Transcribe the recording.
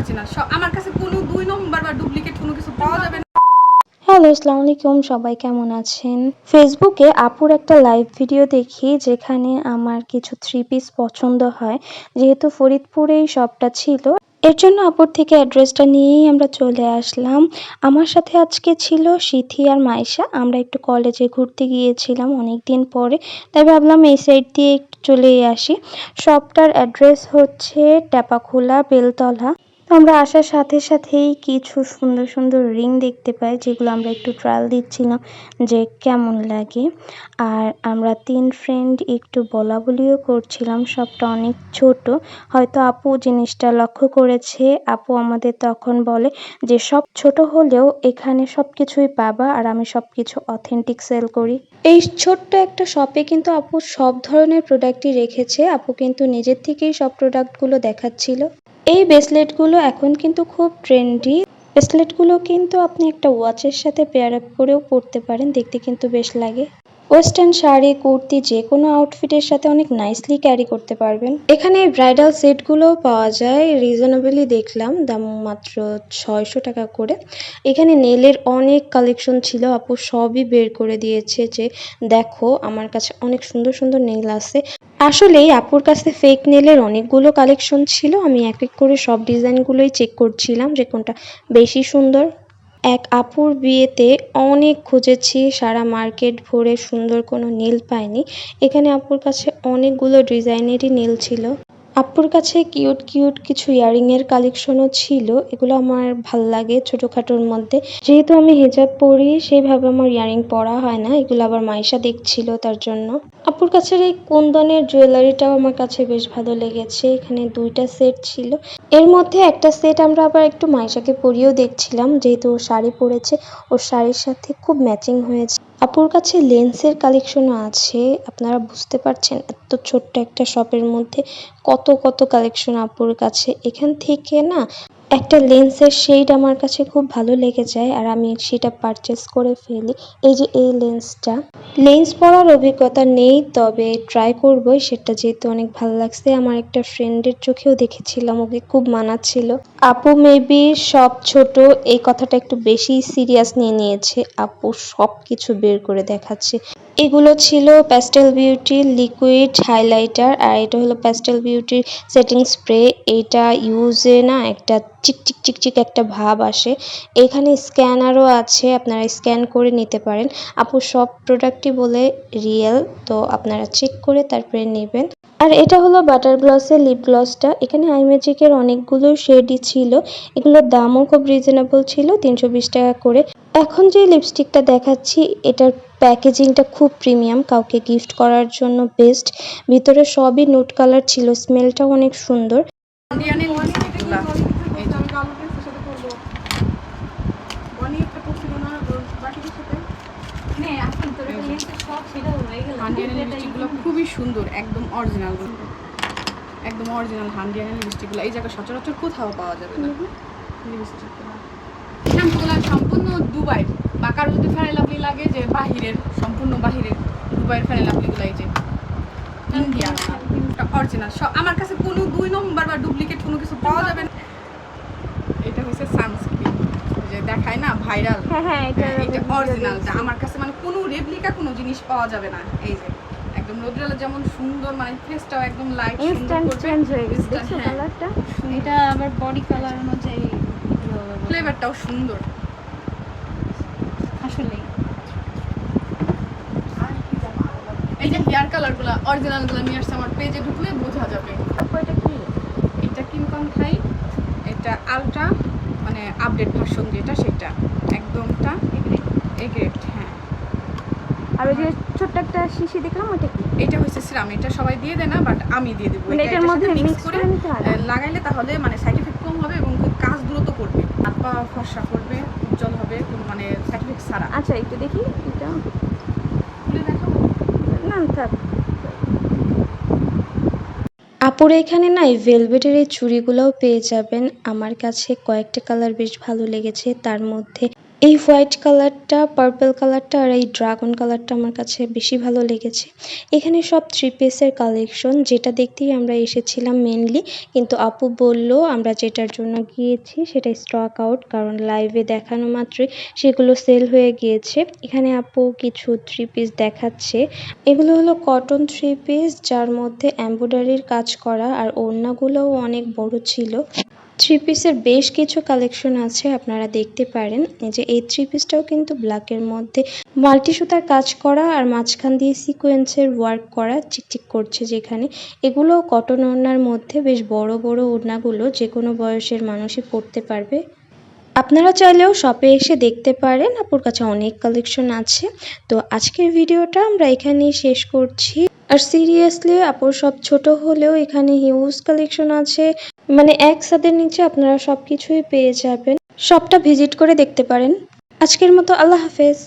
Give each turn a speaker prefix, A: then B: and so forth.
A: Original আমার কাছে কোনো দুই নম্বর বা ডুপ্লিকেট কোনো কিছু পাওয়া যাবে না।
B: হ্যালো, আসসালামু আলাইকুম, সবাই কেমন আছেন? ফেসবুকে আপুর একটা লাইভ ভিডিও দেখি, যেখানে আমার কিছু থ্রি পিস পছন্দ হয়। যেহেতু ফরিদপুরেই শপটা ছিল, এর জন্য আপুর থেকে অ্যাড্রেসটা নিয়েই আমরা চলে আসলাম। আমার সাথে আজকে ছিল সিথি আর মাইশা আমরা একটু কলেজে ঘুরতে গিয়েছিলাম অনেক দিন পরে, তাই ভাবলাম এই সাইড দিয়ে একটু চলেই আসি। শপটার অ্যাড্রেস হচ্ছে টেপাখোলা, বেলতলা। আমরা আসার সাথে সাথেই কিছু সুন্দর সুন্দর রিং দেখতে পাই, যেগুলো আমরা একটু ট্রায়াল দিচ্ছিলাম যে কেমন লাগে। আর আমরা তিন ফ্রেন্ড একটু বলা বলিও করছিলাম, সবটা অনেক ছোট। হয়তো আপু জিনিসটা লক্ষ্য করেছে, আপু আমাদের তখন বলে যে সব ছোট হলেও এখানে সব কিছুই পাবা আর আমি সব কিছু অথেন্টিক সেল করি। এই ছোট্ট একটা শপে কিন্তু আপু সব ধরনের প্রোডাক্টই রেখেছে, আপু কিন্তু নিজের থেকেই সব প্রোডাক্টগুলো দেখাচ্ছিল। এই ব্রেসলেটগুলো এখন কিন্তু খুব ট্রেন্ডি ব্রেসলেটগুলো কিন্তু আপনি একটা ওয়াচের সাথে পেয়ার আপ করেও পরতে পারেন, দেখতে কিন্তু বেশ লাগে। ওয়েস্টার্ন শাড়ি, কুর্তি, যে কোনো আউটফিটের সাথে অনেক নাইসলি ক্যারি করতে পারবেন। এখানে ব্রাইডাল সেটগুলোও পাওয়া যায় রিজনেবলি দেখলাম, দাম মাত্র ছয়শো টাকা করে। এখানে নেলের অনেক কালেকশন ছিল, আপু সবই বের করে দিয়েছে যে, দেখো, আমার কাছে অনেক সুন্দর সুন্দর নেল আছে। আসলেই আপুর কাছে ফেক নেলের অনেকগুলো কালেকশন ছিল। আমি এক এক করে সব ডিজাইনগুলোই চেক করছিলাম যে কোনটা বেশি সুন্দর। এক আপুর বিয়েতে অনেক খুঁজেছি, সারা মার্কেট ভরে সুন্দর কোনো নীল পাইনি। এখানে আপুর কাছে অনেকগুলো ডিজাইনেরই নীল ছিল। আপুর কাছে কিউট কিউট কিছু ইয়ারিং এর কালেকশনও ছিল। এগুলো আমার ভালো লাগে ছোটখাটোর মধ্যে। যেহেতু আমি হেজাব পরি সেইভাবে আমার ইয়ারিং পরা হয় না। এগুলো আবার মাইশা দেখছিল তার জন্য। আপুর কাছে এই কুন্দনের জুয়েলারিটাও আমার কাছে বেশ ভালো লেগেছে। এখানে দুইটা সেট ছিল। এর মধ্যে একটা সেট আমরা আবার একটু মাইশাকে পরিয়েও দেখছিলাম, যেহেতু ও শাড়ি পরেছে। ওর শাড়ির সাথে খুব ম্যাচিং হয়েছে। আপুর কাছে লেন্সের কালেকশনও আছে, আপনারা বুঝতে পারছেন এত ছোট্ট একটা শপের মধ্যে কত কত কালেকশন আপুর কাছে। এখান থেকে না একটা লেন্সের শেড আমার কাছে খুব ভালো লেগে যায় আর আমি সেটা পারচেস করে ফেলি। এই যে এই লেন্সটা, লেন্স পরার অভিজ্ঞতা নেই তবে ট্রাই করবই, সেটা যেহেতু অনেক ভালো লাগছে। আমার একটা ফ্রেন্ডের চোখেও দেখেছিলাম, ওকে খুব মানাচ্ছিল। আপু মেবি সব ছোট, এই কথাটা একটু বেশি সিরিয়াস নিয়ে নিয়েছে। আপু সব কিছু বের করে দেখাচ্ছে। এগুলো ছিল প্যাস্টেল বিউটির লিকুইড হাইলাইটার আর এটা হলো প্যাস্টেল বিউটির সেটিং স্প্রে এটা ইউজে না একটা চিক চিক চিক চিক একটা ভাব আসে। এখানে স্ক্যানারও আছে, আপনারা স্ক্যান করে নিতে পারেন। আপু সব প্রোডাক্টই বলে রিয়েল তো আপনারা চেক করে তারপরে নেবেন। আর এটা হলো বাটার গ্লসের লিপ গ্লসটা এখানে আইম্যাজিকের অনেকগুলো শেডই ছিল। এগুলোর দামও খুব রিজনেবল ছিল তিনশো বিশ টাকা করে। এখন যে লিপস্টিকটা দেখাচ্ছি এটার প্যাকেজিংটা খুব প্রিমিয়াম কাউকে গিফট করার জন্য বেস্ট ভিতরে সবই নোট কালার ছিল স্মেলটাও অনেক সুন্দর।
A: ইন্ডিয়ানের লিপস্টিকগুলা এই যে হান্ডিয়ানের লিপস্টিকগুলো খুবই সুন্দর একদম অরিজিনাল একদম অরিজিনাল হান্ডিয়ানের লিপস্টিকগুলো এই জায়গায় সচরাচর কোথাও পাওয়া যাবে না। লিপস্টিকগুলো শ্যাম্পুগুলো সম্পূর্ণ দুবাই। বা কারও যদি ফেরাই লাভলি লাগে যে বাহিরের সম্পূর্ণ বাহিরের দুবাইয়ের ফেরাই লাভলিগুলো এই যে ইন্ডিয়ান। অরিজিনাল সব আমার কাছে কোনো দুই নম্বর বা ডুপ্লিকেট কোনো কিছু পাওয়া যাবে না। এটা হচ্ছে সানস্ক্রিন যে দেখায় না ভাইরাল
B: হ্যাঁ হ্যাঁ
A: এটা অরিজিনালটা আমার কাছে মানে কোনো রেপ্লিকা কোনো জিনিস পাওয়া যাবে না। এই যে একদম রোদ্রালা যেমন সুন্দর মানে ফেসটাও একদম লাইট
B: ইনস্ট্যান্ট চেঞ্জ হয়ে গেছে। দেখছ
A: হ্যাঁ।
B: কালারটা
C: এটা আবার বডি কালার অনুযায়ী
A: ফ্লেভারটাও সুন্দর।
C: আসলে
A: এই যে হেয়ার কালারগুলো অরিজিনালগুলো নিয়ে আসছে আমার পেজে ঢুকলে বোঝা যাবে।
B: এটা কি?
A: এটা কিনকন খাই এটা আলট্রা মানে আপডেট ভার্সন যেটা সেটা। একদমটা এ গ্রেড হ্যাঁ।
B: আর ওই যে ছোট্ট একটা শিশি দেখলাম ওটা কি?
A: এটা হচ্ছে সিরাম এটা সবাই দিয়ে দেয় না বাট আমি দিয়ে দেবো।
B: মানে এটার মধ্যে
A: mix
B: করে?
A: লাগাইলে তাহলে মানে সাইড এফেক্ট কম হবে এবং কাজ দ্রুত করবে। হাত পা ফর্সা করবে উজ্জ্বল হবে কোনো মানে সাইড এফেক্ট ছাড়া।
B: আচ্ছা একটু দেখি এটা?
A: খুলে
B: না থাক। আপুর এখানে না এই ভেলভেটের এই চুড়িগুলোও পেয়ে যাবেন। আমার কাছে কয়েকটা কালার বেশ ভালো লেগেছে তার মধ্যে এই হোয়াইট কালারটা, পার্পল কালারটা আর এই ড্রাগন কালারটা আমার কাছে বেশি ভালো লেগেছে। এখানে সব থ্রি পিসের কালেকশন যেটা দেখতেই আমরা এসেছিলাম মেনলি কিন্তু আপু বলল, আমরা যেটার জন্য গিয়েছি সেটা স্টক আউট কারণ লাইভে দেখানো মাত্রই সেগুলো সেল হয়ে গিয়েছে। এখানে আপু কিছু থ্রি পিস দেখাচ্ছে। এগুলো হলো কটন থ্রি পিস যার মধ্যে এমব্রয়ডারির কাজ করা, আর ওড়নাগুলোও অনেক বড় ছিল। থ্রি পিসের বেশ কিছু কালেকশন আছে, আপনারা দেখতে পারেন। এই যে এই থ্রি পিসটাও কিন্তু ব্ল্যাকের মধ্যে মাল্টি সুতার কাজ করা আর মাঝখান দিয়ে সিকোয়েন্সের ওয়ার্ক করা, চিকচিক করছে যেখানে। এগুলো কটন ওড়নার মধ্যে বেশ বড় বড় ওড়নাগুলো যে কোনো বয়সের মানুষই পরতে পারবে। আপনারা চাইলেও শপে এসে দেখতে পারেন, আপুর কাছে অনেক কালেকশন আছে। তো আজকের ভিডিওটা আমরা এখানেই শেষ করছি। আর সিরিয়াসলি আপুর সব ছোট হলেও এখানে হিউজ কালেকশন আছে। মানে এক ছাদের নিচে আপনারা সব কিছুই পেয়ে যাবেন। সবটা ভিজিট করে দেখতে পারেন। আজকের মতো আল্লাহ হাফেজ।